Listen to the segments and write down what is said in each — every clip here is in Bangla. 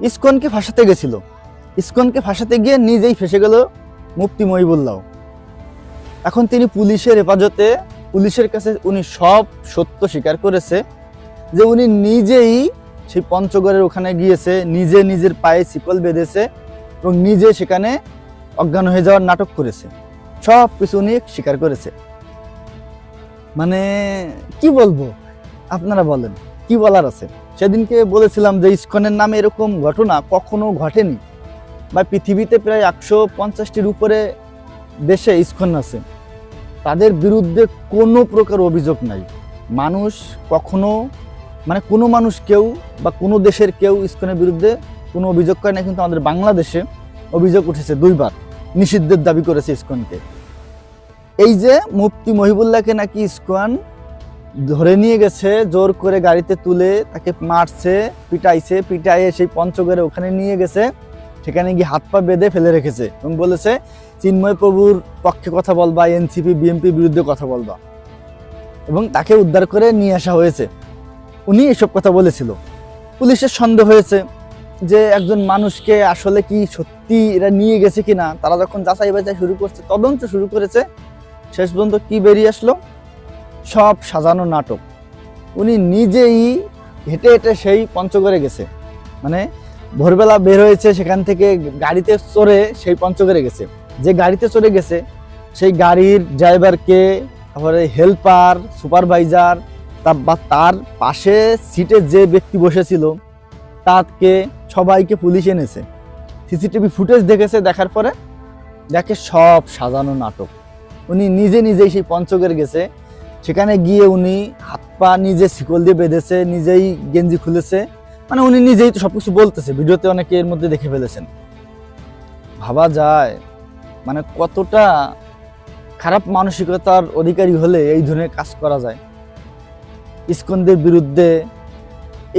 ইসকনকে ফাঁসাতে গেছিল। ইস্কনকে ফাঁসাতে গিয়ে নিজেই ফেসে গেল মুফতি মহিবুল্লাহ। এখন তিনি পুলিশের হেফাজতে, পুলিশের কাছে উনি সব সত্য স্বীকার করেছে যে উনি নিজেই সেই পঞ্চগড়ের ওখানে গিয়েছে, নিজে নিজের পায়ে শিকল বেঁধেছে এবং নিজে সেখানে অজ্ঞান হয়ে যাওয়ার নাটক করেছে। সব কিছু উনি স্বীকার করেছে। মানে কি বলব? আপনারা বলেন। কি বলার আছে? সেদিনকে বলেছিলাম যে ইস্কনের নামে এরকম ঘটনা কখনো ঘটেনি। বা পৃথিবীতে প্রায় একশো পঞ্চাশটির উপরে দেশে ইস্কন আছে। তাদের বিরুদ্ধে কোনো প্রকার অভিযোগ নাই। মানুষ কখনো মানে কোনো মানুষ কেউ বা কোনো দেশের কেউ ইস্কনের বিরুদ্ধে কোনো অভিযোগ করে না কিন্তু আমাদের বাংলাদেশে অভিযোগ উঠেছে দুইবার। নিষিদ্ধের দাবি করেছে ইস্কনকে। এই যে মুফতি মহিবুল্লাহকে নাকি ইস্কন ধরে নিয়ে গেছে, জোর করে গাড়িতে তুলে তাকে মারছে, পিটাইছে, পিটাইয়ে সেই পঞ্চগড়ে ওখানে নিয়ে গেছে, সেখানে গিয়ে হাত পা বেঁধে ফেলে রেখেছে এবং বলেছে, চিন্ময় প্রভুর পক্ষে কথা বলবা এনসিপি বিএনপির বিরুদ্ধে কথা বলবা। এবং তাকে উদ্ধার করে নিয়ে আসা হয়েছে। উনি এসব কথা বলেছিল। পুলিশের সন্দেহ হয়েছে যে একজন মানুষকে আসলে কি সত্যি এরা নিয়ে গেছে কিনা, তারা যখন যাচাই বাছাই শুরু করছে, তদন্ত শুরু করেছে, শেষ পর্যন্ত কি বেরিয়ে আসলো? সব সাজানো নাটক। উনি নিজেই হেঁটে হেঁটে সেই পঞ্চগড়ে গেছে। মানে ভোরবেলা বের হয়েছে সেখান থেকে গাড়িতে চড়ে সেই পঞ্চগড়ে গেছে। যে গাড়িতে চড়ে গেছে, সেই গাড়ির ড্রাইভারকে, তারপরে হেল্পার, সুপারভাইজার বা তার পাশে সিটে যে ব্যক্তি বসেছিল, তাকে সবাইকে পুলিশ এনেছে। সিসিটিভি ফুটেজ দেখেছে, দেখার পরে দেখে সব সাজানো নাটক। উনি নিজে নিজেই সেই পঞ্চগড়ে গেছে। সেখানে গিয়ে উনি হাত পা নিজে শিকল দিয়ে বেঁধেছে, নিজেই গেঞ্জি খুলেছে। মানে উনি নিজেই তো সবকিছু বলতেছে, ভিডিওতে অনেকে এর মধ্যে দেখে ফেলেছেন। ভাবা যায় মানে কতটা খারাপ মানসিকতার অধিকারী হলে এই ধরনের কাজ করা যায়। ইস্কনদের বিরুদ্ধে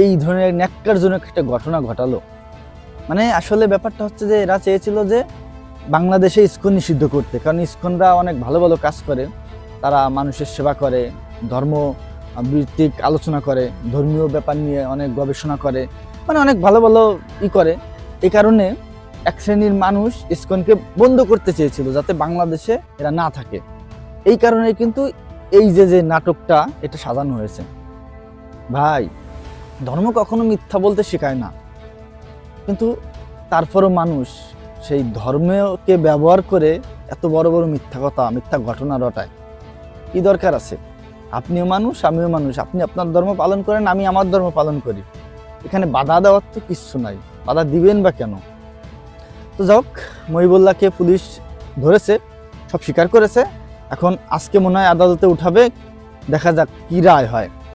এই ধরনের ন্যাক্কারজনক একটা ঘটনা ঘটালো। মানে আসলে ব্যাপারটা হচ্ছে যে, এরা চেয়েছিল যে বাংলাদেশে ইস্কন নিষিদ্ধ করতে, কারণ ইস্কনরা অনেক ভালো ভালো কাজ করে। তারা মানুষের সেবা করে, ধর্ম ভিত্তিক আলোচনা করে, ধর্মীয় ব্যাপার নিয়ে অনেক গবেষণা করে মানে অনেক ভালো ভালো ই করে। এই কারণে এক শ্রেণির মানুষ ইস্কনকে বন্ধ করতে চেয়েছিল যাতে বাংলাদেশে এরা না থাকে। এই কারণে কিন্তু এই যে যে নাটকটা, এটা সাজানো হয়েছে। ভাই, ধর্ম কখনো মিথ্যা বলতে শেখায় না। কিন্তু তারপরও মানুষ সেই ধর্মকে ব্যবহার করে এত বড় বড় মিথ্যা কথা, মিথ্যা ঘটনা রটায়। কি দরকার আছে। আপনিও মানুষ, আমিও মানুষ। আপনি আপনার ধর্ম পালন করেন, আমি আমার ধর্ম পালন করি। এখানে বাধা দেওয়ার তো কিচ্ছু নাই। বাধা দিবেন বা কেন? তো যাক মহিবুল্লাহকে পুলিশ ধরেছে, সব স্বীকার করেছে। এখন আজকে মনে হয় আদালতে উঠাবে, দেখা যাক কী রায় হয়।